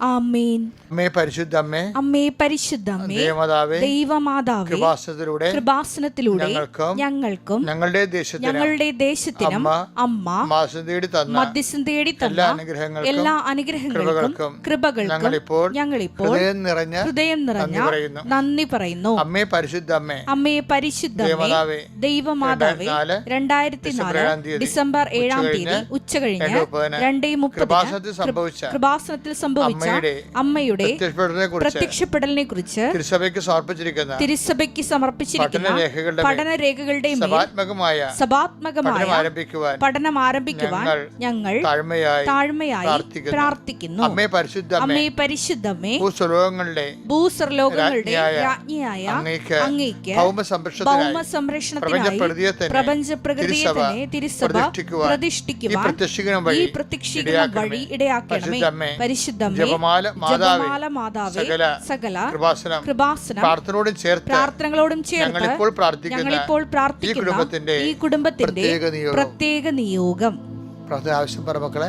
ആമേൻ. അമ്മേ അമ്മേ അമ്മേ പരിശുദ്ധമ്മേ ദേവമാതാവേ ദൈവമാതാവേ കൃപാസനത്തിലൂടെ കൃപാസനത്തിലൂടെ ഞങ്ങൾക്കും ഞങ്ങളുടെ ദേശത്തിന് ഞങ്ങളുടെ ദേശത്തിനും അമ്മ അമ്മ മാസം തേടി തന്ന മധ്യസ്ഥം തേടി എല്ലാ തന്ന അനുഗ്രഹങ്ങൾക്കും എല്ലാ അനുഗ്രഹങ്ങൾക്കും കൃപകൾക്കും ഞങ്ങളിപ്പോൾ ഞങ്ങളിപ്പോൾ ഹൃദയം നിറഞ്ഞ ഹൃദയം നിറഞ്ഞ നന്ദി പറയുന്നു. അമ്മേ പരിശുദ്ധ അമ്മേ അമ്മയെ പരിശുദ്ധ ദേവമാതാവേ, രണ്ടായിരത്തി നാല് ഡിസംബർ ഏഴാം തീയതി ഉച്ച കഴിഞ്ഞ് രണ്ടേ മുപ്പത് കൃപാസനത്തിൽ സംഭവിച്ച അമ്മയുടെ പ്രത്യക്ഷപ്പെടലിനെ കുറിച്ച് തിരുസഭയ്ക്ക് സമർപ്പിച്ചിരിക്കുന്ന തിരുസഭയ്ക്ക് സമർപ്പിച്ചിരിക്കുന്ന പഠനരേഖകളുടെ രേഖകളുടെയും സഭാത്മകമായ സഭാത്മകമായ പഠനം ആരംഭിക്കുവാൻ പഠനം ഞങ്ങൾ താഴ്മയായി താഴ്മയായി പ്രാർത്ഥിക്കുന്നു. അമ്മയെ അമ്മേ പരിശുദ്ധ അമ്മേ പരിശുദ്ധമേ ഭൂസ്വലോകങ്ങളുടെ ഭൂസ്വലോകങ്ങളുടെ രാജ്ഞിയായ അങ്ങേക്ക് അങ്ങേക്ക് ഭൗമ സംരക്ഷണത്തിനായി പ്രപഞ്ച പ്രകൃതിയെ തന്നെ തിരുസഭ പ്രതിഷ്ഠിക്കുവാൻ ഈ പ്രത്യക്ഷീകരണം വഴി ഇടയാക്കണമേ. പരിശുദ്ധമേ ജപമാല മാതാവേ സകല കൃപാസനം പ്രാർത്ഥനയോടും ചേർത്ത് പ്രാർത്ഥനകളോടും ചേർത്ത് ഞങ്ങളിപ്പോൾ പ്രാർത്ഥിക്കുന്ന ഈ കുടുംബത്തിന്റെ പ്രത്യേക നിയോഗം. പ്രാർത്ഥന ആവശ്യം പറ മക്കളെ.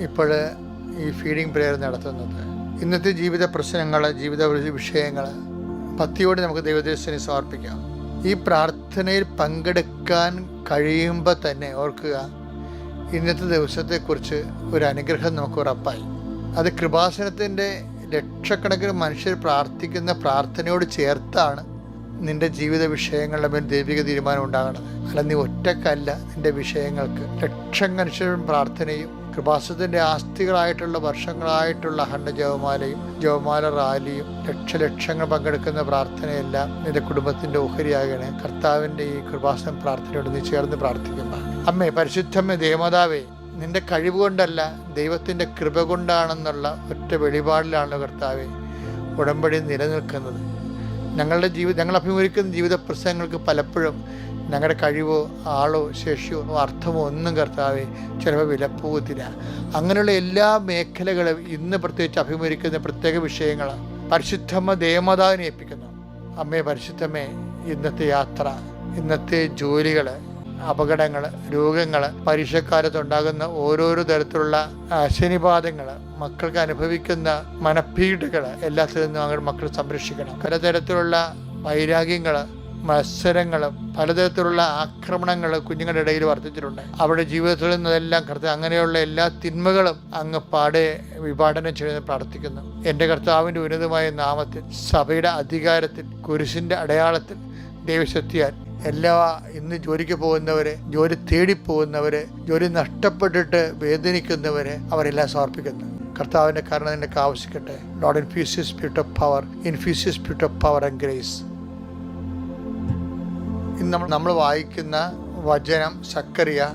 ഇപ്പോൾ ഈ ഫീഡിംഗ് പ്രെയർ നടത്തുന്നത്. ഇന്നത്തെ ജീവിത പ്രശ്നങ്ങൾ ജീവിത വിഷയങ്ങൾ ഭക്തിയോടെ നമുക്ക് ദൈവദേശത്തിന് സമർപ്പിക്കാം. ഈ പ്രാർത്ഥനയിൽ പങ്കെടുക്കാൻ കഴിയുമ്പോൾ തന്നെ ഓർക്കുക ഇന്നത്തെ ദിവസത്തെക്കുറിച്ച് ഒരു അനുഗ്രഹം നമുക്ക് ഉറപ്പായി. അത് കൃപാസനത്തിന്റെ ലക്ഷക്കണക്കിന് മനുഷ്യർ പ്രാർത്ഥിക്കുന്ന പ്രാർത്ഥനയോട് ചേർത്താണ് നിന്റെ ജീവിത വിഷയങ്ങളുടെ മേൽ ദൈവിക തീരുമാനം ഉണ്ടാകണത്. അല്ല നീ ഒറ്റക്കല്ല നിന്റെ വിഷയങ്ങൾക്ക്. ലക്ഷം മനുഷ്യരും പ്രാർത്ഥനയും കൃപാസത്തിന്റെ ആസ്തികളായിട്ടുള്ള വർഷങ്ങളായിട്ടുള്ള അഖണ്ഡ ജവമാലയും ജവമാല റാലിയും ലക്ഷലക്ഷങ്ങൾ പങ്കെടുക്കുന്ന പ്രാർത്ഥനയെല്ലാം നിന്റെ കുടുംബത്തിന്റെ ഓഹരിയാകണേ. കർത്താവിന്റെ ഈ കൃപാസനം പ്രാർത്ഥനയോട് നീ ചേർന്ന് പ്രാർത്ഥിക്കുമ്പോൾ അമ്മേ പരിശുദ്ധമ്മേ ദേവമാതാവേ നിന്റെ കഴിവ് കൊണ്ടല്ല ദൈവത്തിന്റെ കൃപ കൊണ്ടാണെന്നുള്ള ഒറ്റ വെളിപാടിലാണല്ലോ കർത്താവെ ഉടമ്പടി നിലനിൽക്കുന്നത്. ഞങ്ങളുടെ ജീവിതം ഞങ്ങൾ അഭിമുഖിക്കുന്ന ജീവിത പ്രശ്നങ്ങൾക്ക് പലപ്പോഴും ഞങ്ങളുടെ കഴിവോ ആളോ ശേഷിയോ അർത്ഥമോ ഒന്നും കർത്താവെ ചിലപ്പോൾ വിലപ്പോകത്തില്ല. അങ്ങനെയുള്ള എല്ലാ മേഖലകളും ഇന്ന് പ്രത്യേകിച്ച് അഭിമുഖിക്കുന്ന പ്രത്യേക വിഷയങ്ങൾ പരിശുദ്ധമ്മ ദേവമാതാവിനെ ഏൽപ്പിക്കുന്നു. അമ്മേ പരിശുദ്ധമ്മേ ഇന്നത്തെ യാത്ര ഇന്നത്തെ ജോലികൾ അപകടങ്ങൾ രോഗങ്ങൾ പരീക്ഷക്കാലത്ത് ഉണ്ടാകുന്ന ഓരോരോ തരത്തിലുള്ള ശനിപാതങ്ങൾ മക്കൾക്ക് അനുഭവിക്കുന്ന മനപ്പീഡകൾ എല്ലാത്തിൽ നിന്നും അങ്ങനെ മക്കൾ സംരക്ഷിക്കണം. പലതരത്തിലുള്ള വൈരാഗ്യങ്ങൾ മത്സരങ്ങളും പലതരത്തിലുള്ള ആക്രമണങ്ങൾ കുഞ്ഞുങ്ങളുടെ ഇടയിൽ വർദ്ധിച്ചിട്ടുണ്ട്. അവരുടെ ജീവിതത്തിൽ നിന്നെല്ലാം കർത്താവ് അങ്ങനെയുള്ള എല്ലാ തിന്മകളും അങ്ങ് പാടെ വിഭാടനം ചെയ്യുന്ന പ്രാർത്ഥിക്കുന്നു. എന്റെ കർത്താവിന്റെ ഉന്നതമായ നാമത്തിൽ സഭയുടെ അധികാരത്തിൽ കുരിശിന്റെ അടയാളത്തിൽ ദൈവശക്തിയാൽ എല്ലാ ഇന്ന് ജോലിക്ക് പോകുന്നവരെ ജോലി തേടിപ്പോകുന്നവരെ ജോലി നഷ്ടപ്പെട്ടിട്ട് വേദനിക്കുന്നവരെ അവരെല്ലാം സമർപ്പിക്കുന്നു. കർത്താവിന്റെ കാരണം നിനക്ക് ആവശ്യിക്കട്ടെ Lord infuse us spirit of power infuse us spirit of power and grace ഇന്ന് നമ്മൾ നമ്മൾ വായിക്കുന്ന വചനം സക്കറിയ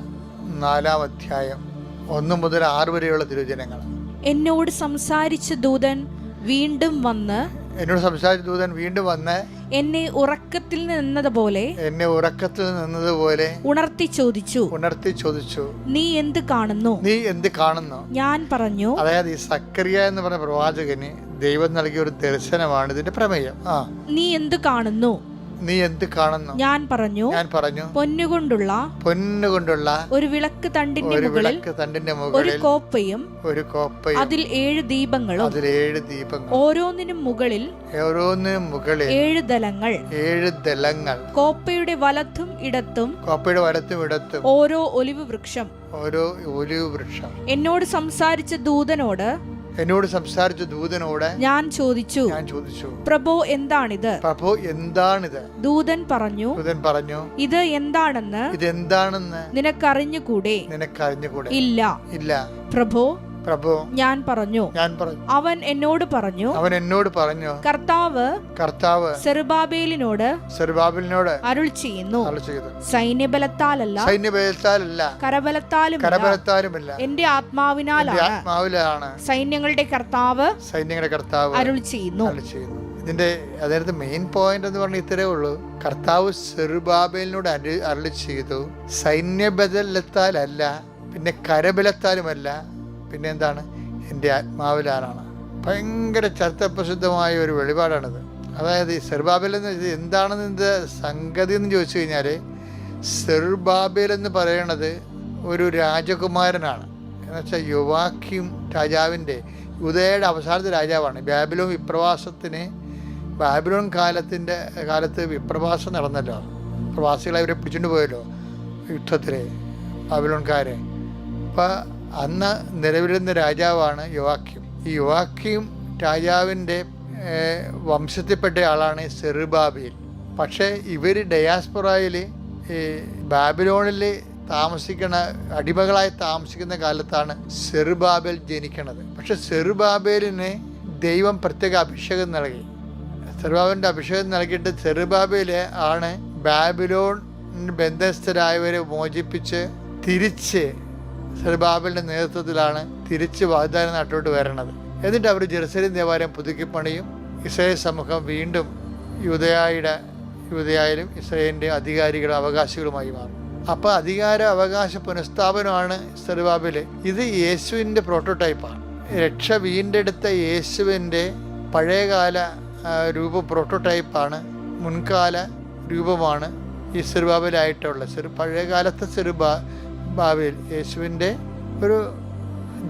നാലാം അധ്യായം ഒന്ന് മുതൽ ആറ് വരെയുള്ള തിരുവചനങ്ങൾ. എന്നോട് സംസാരിച്ച ദൂതൻ വീണ്ടും വന്ന് എന്നോട് സംസാരിച്ച ദൂതൻ വീണ്ടും വന്ന് എന്നെ ഉറക്കത്തിൽ നിന്നതുപോലെ എന്നെ ഉറക്കത്തിൽ നിന്നതുപോലെ ഉണർത്തി ചോദിച്ചു. ഉണർത്തി ചോദിച്ചു. നീ എന്ത് കാണുന്നു? നീ എന്ത് കാണുന്നു? ഞാൻ പറഞ്ഞു അതായത് ഈ സക്കറിയ എന്ന് പറഞ്ഞ പ്രവാചകന് ദൈവം നൽകിയ ഒരു ദർശനമാണ് ഇതിന്റെ പ്രമേയം. ആ. നീ എന്ത് കാണുന്നു? നീ എന്ത് കാണുന്നു? ഞാൻ പറഞ്ഞു ഞാൻ പറഞ്ഞു പൊന്നുകൊണ്ടുള്ള പൊന്നുകൊണ്ടുള്ള ഒരു വിളക്ക് തണ്ടിന്റെ മുകളിൽ തണ്ടിന്റെ ഒരു കോപ്പയും ഒരു കോപ്പയും അതിൽ ഏഴ് ദീപങ്ങളും അതിൽ ഏഴ് ദീപങ്ങൾ ഓരോന്നിനും മുകളിൽ ഓരോന്നിനും മുകളിൽ ഏഴ് ദലങ്ങൾ. ഏഴ് ദലങ്ങൾ കോപ്പയുടെ വലത്തും ഇടത്തും കോപ്പയുടെ വലത്തും ഇടത്തും ഓരോ ഒലിവ് വൃക്ഷം. ഓരോ ഒലിവ് വൃക്ഷം എന്നോട് സംസാരിച്ച ദൂതനോട് എന്നോട് സംസാരിച്ച ദൂതനോട് ഞാൻ ചോദിച്ചു ഞാൻ ചോദിച്ചു പ്രഭോ എന്താണിത്? പ്രഭു എന്താണിത്? ദൂതൻ പറഞ്ഞു ദൂതൻ പറഞ്ഞു ഇത് എന്താണെന്ന് ഇത് എന്താണെന്ന് നിനക്കറിഞ്ഞുകൂടെ? നിനക്കറിഞ്ഞുകൂടെ? ഇല്ല. ഇല്ല. പ്രഭോ പ്രഭു ഞാൻ പറഞ്ഞു. ഞാൻ പറഞ്ഞു. അവൻ എന്നോട് പറഞ്ഞു അവൻ എന്നോട് പറഞ്ഞു കർത്താവ് കർത്താവ് സെറുബാബേലിനോട് സെറുബാബേലിനോട് അരുൾ ചെയ്യുന്നു. അരുൾ ചെയ്തു. സൈന്യബലത്താലല്ല സൈന്യബലത്താലല്ല കരബലത്താലും കരബലത്താലുമില്ല. എന്റെ ആത്മാവിനാലാണ് ആത്മാവിലാണ് സൈന്യങ്ങളുടെ കർത്താവ് സൈന്യങ്ങളുടെ കർത്താവ് അരുൾ ചെയ്യുന്നു. അരുൾ ചെയ്യുന്നു. ഇതിന്റെ അതായത് മെയിൻ പോയിന്റ് എന്ന് പറഞ്ഞാൽ ഇത്രേ ഉള്ളൂ. കർത്താവ് സെറുബാബേലിനോട് അരു അരുളി ചെയ്തു. സൈന്യബലത്താലല്ല പിന്നെ കരബലത്താലുമല്ല പിന്നെ എന്താണ് എന്റെ ആത്മാവിലാരാണ് ഭയങ്കര ചരിത്രപ്രസിദ്ധമായ ഒരു വെളിപാടാണിത്. അതായത് ഈ സെർബാബേൽ എന്ന് വെച്ചാൽ എന്താണെന്ന് സംഗതി എന്ന് ചോദിച്ചു കഴിഞ്ഞാൽ സെർബാബേൽ എന്ന് പറയണത് ഒരു രാജകുമാരനാണ്. എന്നുവെച്ചാൽ യുവാക്യം രാജാവിന്റെ ഉദയയുടെ അവസാനത്തെ രാജാവാണ്. ബാബിലോൺ വിപ്രവാസത്തിന് ബാബിലോൺ കാലത്തിന്റെ കാലത്ത് വിപ്രവാസം നടന്നല്ലോ. പ്രവാസികളെ അവരെ പിടിച്ചുകൊണ്ട് പോയല്ലോ യുദ്ധത്തിൽ ബാബിലോൺകാരെ. അപ്പം അന്ന് നിലവിലുന്ന രാജാവാണ് യുവാക്യം. ഈ യുവാക്യം രാജാവിന്റെ വംശത്തിൽപ്പെട്ട ആളാണ് സെറുബാബേൽ. പക്ഷേ ഇവർ ഡയാസ്പൊറയിൽ ബാബിലോണിൽ താമസിക്കണ അടിമകളായി താമസിക്കുന്ന കാലത്താണ് സെറുബാബേൽ ജനിക്കണത്. പക്ഷെ സെറുബാബേലിന് ദൈവം പ്രത്യേക അഭിഷേകം നൽകി. സെറുബാബേലിന്റെ അഭിഷേകം നൽകിയിട്ട് സെറുബാബേൽ ആണ് ബാബിലോൺ ബന്ധസ്ഥരായവരെ മോചിപ്പിച്ച് തിരിച്ച് സെറുബാബിലിന്റെ നേതൃത്വത്തിലാണ് തിരിച്ച് വാഗ്ദാന നാട്ടിലോട്ട് വരണത്. എന്നിട്ട് അവർ ജെറുസലേം ദേവാലയം പുതുക്കിപ്പണിയും ഇസ്രായേൽ സമൂഹം വീണ്ടും യുദയായുടെ യുദയായാലും ഇസ്രായേലിന്റെ അധികാരികളും അവകാശികളുമായി മാറും. അപ്പോൾ അധികാര അവകാശ പുനഃസ്ഥാപനമാണ് സെറുബാബിൽ ഇത് യേശുവിന്റെ പ്രോട്ടോടൈപ്പാണ് രക്ഷ വീണ്ടെടുത്ത യേശുവിന്റെ പഴയകാല രൂപ പ്രോട്ടോടൈപ്പാണ് മുൻകാല രൂപമാണ് ഈ സെറുബാബിലായിട്ടുള്ള സെറു പഴയകാലത്തെ സെറുബാ ബാബിൽ യേശുവിന്റെ ഒരു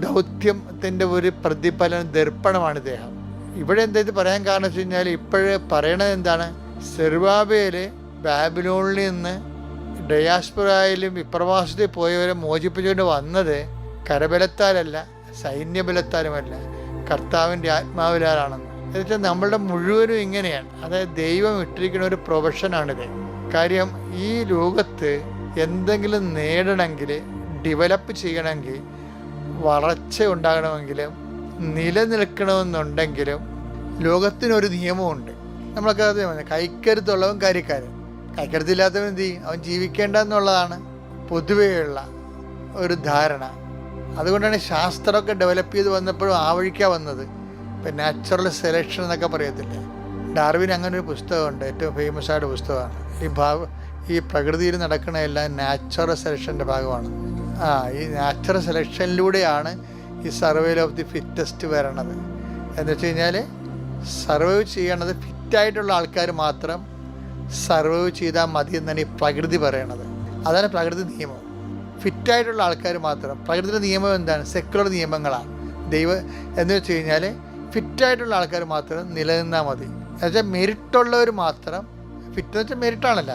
ദൗത്യത്തിന്റെ ഒരു പ്രതിഫലന ദർപ്പണമാണ് ഇദ്ദേഹം. ഇവിടെ എന്താ ഇത് പറയാൻ കാരണം വെച്ച് കഴിഞ്ഞാൽ ഇപ്പോഴേ പറയണത് എന്താണ്? സെറുബാബേൽ ബാബിലോണിൽ നിന്ന് ഡയാസ്പുറായാലും വിപ്രവാസത്തിൽ പോയവരെ മോചിപ്പിച്ചുകൊണ്ട് വന്നത് കരബലത്താലല്ല സൈന്യബലത്താലുമല്ല. കർത്താവിന്റെ ആത്മാവിലാലാണെന്ന്. എന്നുവെച്ചാൽ നമ്മളുടെ മുഴുവനും ഇങ്ങനെയാണ്. അതായത് ദൈവം ഇട്ടിരിക്കുന്ന ഒരു പ്രൊഫഷനാണിത്. കാര്യം ഈ ലോകത്ത് എന്തെങ്കിലും നേടണമെങ്കിൽ ഡെവലപ്പ് ചെയ്യണമെങ്കിൽ വളർച്ച ഉണ്ടാകണമെങ്കിലും നിലനിൽക്കണമെന്നുണ്ടെങ്കിലും ലോകത്തിനൊരു നിയമമുണ്ട്. നമ്മളൊക്കെ അത് കൈക്കരുത്തുള്ളവൻ കാര്യക്കാരൻ. കൈക്കരുത്തില്ലാത്തവൻ എന്ത് ചെയ്യും? അവൻ ജീവിക്കേണ്ട എന്നുള്ളതാണ് പൊതുവെയുള്ള ഒരു ധാരണ. അതുകൊണ്ടാണ് ശാസ്ത്രമൊക്കെ ഡെവലപ്പ് ചെയ്ത് വന്നപ്പോഴും ആ വഴിക്കാണ് വന്നത്. ഇപ്പം നാച്ചുറൽ സെലക്ഷൻ എന്നൊക്കെ പറയത്തില്ലേ? ഡാർവിൻ അങ്ങനെ ഒരു പുസ്തകമുണ്ട്. ഏറ്റവും ഫേമസ് ആയിട്ട് പുസ്തകമാണ്. ഈ ഭാവ ഈ പ്രകൃതിയിൽ നടക്കുന്ന എല്ലാം നാച്ചുറൽ സെലക്ഷന്റെ ഭാഗമാണ്. ആ ഈ നാച്ചുറൽ സെലക്ഷനിലൂടെയാണ് ഈ സർവൈവൽ ഓഫ് ദി ഫിറ്റസ്റ്റ് വരണത്. എന്ന് വെച്ച് കഴിഞ്ഞാൽ സർവൈവ് ചെയ്യണത് ഫിറ്റായിട്ടുള്ള ആൾക്കാർ മാത്രം സർവൈവ് ചെയ്താൽ മതി എന്നാണ് ഈ പ്രകൃതി പറയണത്. അതാണ് പ്രകൃതി നിയമം. ഫിറ്റായിട്ടുള്ള ആൾക്കാർ മാത്രം. പ്രകൃതിയുടെ നിയമം എന്താണ്? സെക്കുലർ നിയമങ്ങളാണ്. ദൈവ എന്ന് വെച്ച് കഴിഞ്ഞാൽ ഫിറ്റായിട്ടുള്ള ആൾക്കാർ മാത്രം നിലനിന്നാൽ മതി. എന്നുവെച്ചാൽ മെരിറ്റുള്ളവർ മാത്രം ഫിറ്റ് എന്ന് വെച്ചാൽ മെരിറ്റാണല്ല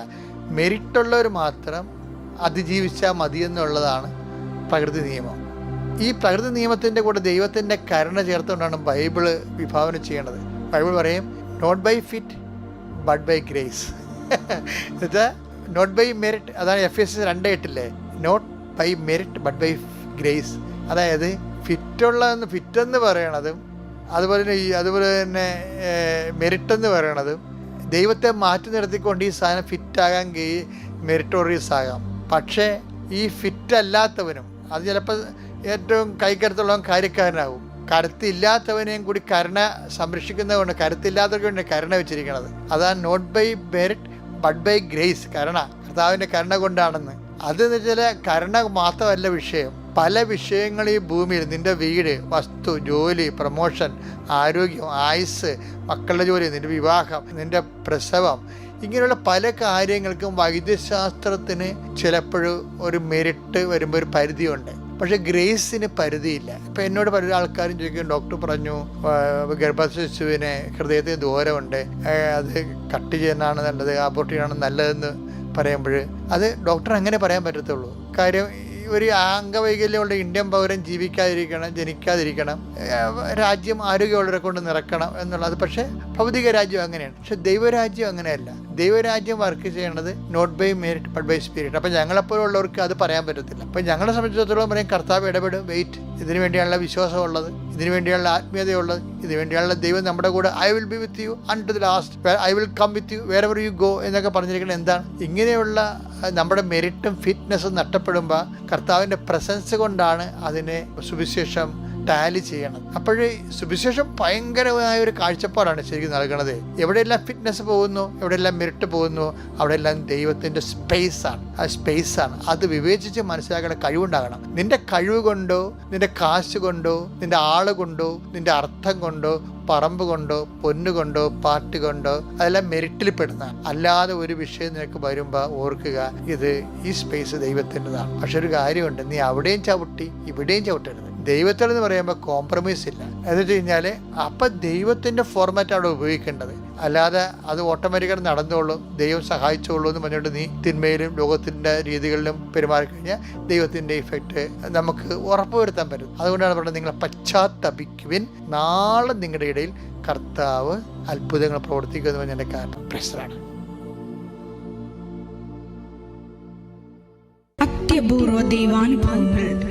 മെരിറ്റുള്ളവർ മാത്രം അതിജീവിച്ചാൽ മതി എന്നുള്ളതാണ് പ്രകൃതി നിയമം. ഈ പ്രകൃതി നിയമത്തിന്റെ കൂടെ ദൈവത്തിന്റെ കരുണ ചേർത്തുകൊണ്ടാണ് ബൈബിൾ വിഭാവനം ചെയ്യേണ്ടത്. ബൈബിൾ പറയും not by fit but by grace എന്നുവെച്ചാൽ നോട്ട് ബൈ മെറിറ്റ് അതാണ് എഫ് എസ് രണ്ട് എട്ടില്ലേ? Not by merit but by grace അതായത് ഫിറ്റുള്ളതെന്ന് ഫിറ്റെന്ന് പറയണതും അതുപോലെ തന്നെ അതുപോലെ തന്നെ മെറിറ്റെന്ന് പറയണതും ദൈവത്തെ മാറ്റി നിർത്തിക്കൊണ്ട് ഈ സാധനം ഫിറ്റാകാൻ മെറിറ്റോറിയസ് ആകാം. പക്ഷേ ഈ ഫിറ്റ് അല്ലാത്തവനും അത് ചിലപ്പോൾ ഏറ്റവും കൈക്കരുത്തുള്ളവൻ കാര്യക്കാരനാകും കരുത്തില്ലാത്തവനെയും കൂടി കരുണ സംരക്ഷിക്കുന്നതുകൊണ്ട് കരുത്തില്ലാത്തവർക്ക് വേണ്ടി കരുണ വെച്ചിരിക്കുന്നത്. അതാണ് not by merit but by grace കരുണ. കർത്താവിന്റെ കരുണ കൊണ്ടാണെന്ന്. അതെന്ന് വെച്ചാൽ കരുണ മാത്രമല്ല വിഷയം. പല വിഷയങ്ങൾ ഈ ഭൂമിയിൽ നിന്റെ വീട് വസ്തു ജോലി പ്രമോഷൻ ആരോഗ്യം ആയുസ് മക്കളുടെ ജോലി നിന്റെ വിവാഹം നിന്റെ പ്രസവം ഇങ്ങനെയുള്ള പല കാര്യങ്ങൾക്കും വൈദ്യശാസ്ത്രത്തിന് ചിലപ്പോഴും ഒരു മെരിട്ട് വരുമ്പോൾ ഒരു പരിധിയുണ്ട്. പക്ഷെ ഗ്രേസിന് പരിധിയില്ല. ഇപ്പം എന്നോട് പല ആൾക്കാരും ചോദിക്കും ഡോക്ടർ പറഞ്ഞു ഗർഭശിശുവിന് ഹൃദയത്തിന് ദൂരമുണ്ട്. അത് കട്ട് ചെയ്യുന്നതാണ് നല്ലത് അബോർട്ട് നല്ലതെന്ന് പറയുമ്പോൾ അത് ഡോക്ടർ അങ്ങനെ പറയാൻ പറ്റത്തുള്ളൂ. കാര്യം ഒരു അംഗവൈകല്യമുള്ള ഇന്ത്യൻ പൗരൻ ജീവിക്കാതിരിക്കണം ജനിക്കാതിരിക്കണം രാജ്യം ആരോഗ്യമുള്ളവരെ കൊണ്ട് നിറക്കണം എന്നുള്ളത്. പക്ഷേ ഭൗതിക രാജ്യം അങ്ങനെയാണ്. പക്ഷെ ദൈവരാജ്യം അങ്ങനെയല്ല. ദൈവരാജ്യം വർക്ക് ചെയ്യേണ്ടത് not by merit but by spirit അപ്പം ഞങ്ങളെപ്പോലുള്ളവർക്ക് അത് പറയാൻ പറ്റത്തില്ല. അപ്പം ഞങ്ങളെ സംബന്ധിച്ചിടത്തോളം പറയും കർത്താവ് ഇടപെടും വെയിറ്റ് ഇതിനു വേണ്ടിയാണല്ലോ വിശ്വാസമുള്ളത്. ഇതിനു വേണ്ടിയുള്ള ആത്മീയതയുള്ളത് ഇതിനു വേണ്ടിയുള്ള ദൈവം നമ്മുടെ കൂടെ I will be with you until the last I will come with you wherever you go എന്നൊക്കെ പറഞ്ഞിരിക്കുന്നത് എന്താണ്? ഇങ്ങനെയുള്ള നമ്മുടെ മെറിറ്റും ഫിറ്റ്നസ്സും നഷ്ടപ്പെടുമ്പോൾ കർത്താവിന്റെ പ്രസൻസ് കൊണ്ടാണ് അതിനെ സുവിശേഷം ടാലി ചെയ്യണം. അപ്പോഴേ സുവിശേഷം ഭയങ്കരമായ ഒരു കാഴ്ചപ്പാടാണ് ശരിക്കും നൽകണത്. എവിടെയെല്ലാം ഫിറ്റ്നസ് പോകുന്നു എവിടെയെല്ലാം മെറിറ്റ് പോകുന്നു അവിടെയെല്ലാം ദൈവത്തിന്റെ സ്പേസാണ് ആ സ്പേസാണ് അത് വിവേചിച്ച് മനസ്സിലാക്കേണ്ട കഴിവുണ്ടാകണം. നിന്റെ കഴിവ് കൊണ്ടോ നിന്റെ കാശ് കൊണ്ടോ നിന്റെ ആൾ കൊണ്ടോ നിന്റെ അർത്ഥം കൊണ്ടോ പറമ്പ് കൊണ്ടോ പൊന്നുകൊണ്ടോ പാട്ട് കൊണ്ടോ അതെല്ലാം മെരിറ്റിൽ പെടുന്ന അല്ലാതെ ഒരു വിഷയം നിനക്ക് വരുമ്പോൾ ഓർക്കുക ഇത് ഈ സ്പേസ് ദൈവത്തിന്റെതാണ്. പക്ഷെ ഒരു കാര്യമുണ്ട് നീ അവിടെയും ചവിട്ടി ഇവിടെയും ചവിട്ടരുത്. ദൈവത്തിൽ എന്ന് പറയുമ്പോൾ കോംപ്രമൈസ് ഇല്ല. എന്ന് വെച്ച് കഴിഞ്ഞാൽ അപ്പം ദൈവത്തിന്റെ ഫോർമാറ്റ് അവിടെ ഉപയോഗിക്കേണ്ടത്. അല്ലാതെ അത് ഓട്ടോമാറ്റിക്കായിട്ട് നടന്നോളും ദൈവം സഹായിച്ചോളൂ എന്ന് പറഞ്ഞുകൊണ്ട് നീ തിന്മയിലും ലോകത്തിന്റെ രീതികളിലും പെരുമാറി കഴിഞ്ഞാൽ ദൈവത്തിന്റെ ഇഫക്റ്റ് നമുക്ക് ഉറപ്പുവരുത്താൻ പറ്റും. അതുകൊണ്ടാണ് പറഞ്ഞത് നിങ്ങൾ പശ്ചാത്തപിക്കുവിൻ. നാളെ നിങ്ങളുടെ ഇടയിൽ കർത്താവ് അത്ഭുതങ്ങൾ പ്രവർത്തിക്കുമെന്ന് പറഞ്ഞതിന്റെ കാരണം പ്രശ്നമാണ് അത്യപൂർവ ദൈവാനുഭവങ്ങൾ.